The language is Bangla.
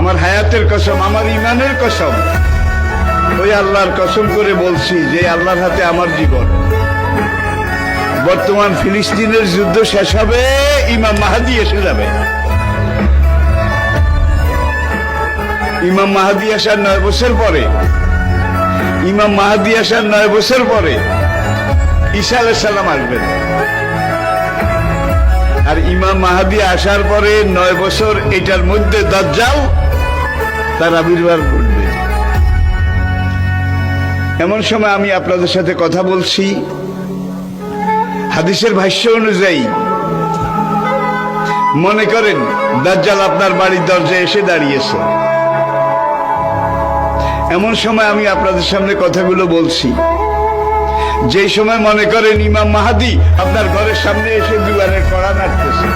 আমার হায়াতের কসম, আমার ইমানের কসম। ওই আল্লাহর কসম করে বলছি যে আল্লাহর হাতে আমার জীবন। বর্তমান ফিলিস্তিনের যুদ্ধ শেষ হবে, ইমাম মাহাদি এসে যাবে। ইমাম মাহাদি আসার নয় বছর পরে, ইমাম মাহাদি আসার নয় বছর পরে ঈসা আলাইসাল্লাম আসবেন। আর ইমাম মাহাদি আসার পরে নয় বছর এটার মধ্যে দজ্জাল তার আবির্ভাব ঘটবে। এমন সময় আমি আপনাদের সাথে কথা বলছি। হাদিসের ভাষ্য অনুযায়ী, মনে করেন দাজ্জাল আপনার বাড়ির দরজায় এসে দাঁড়িয়েছে। এমন সময় আমি আপনাদের সামনে কথাগুলো বলছি। যেই সময় মনে করেন ইমাম মাহাদি আপনার ঘরের সামনে এসে দুয়ারের কড়া নাড়তেছে।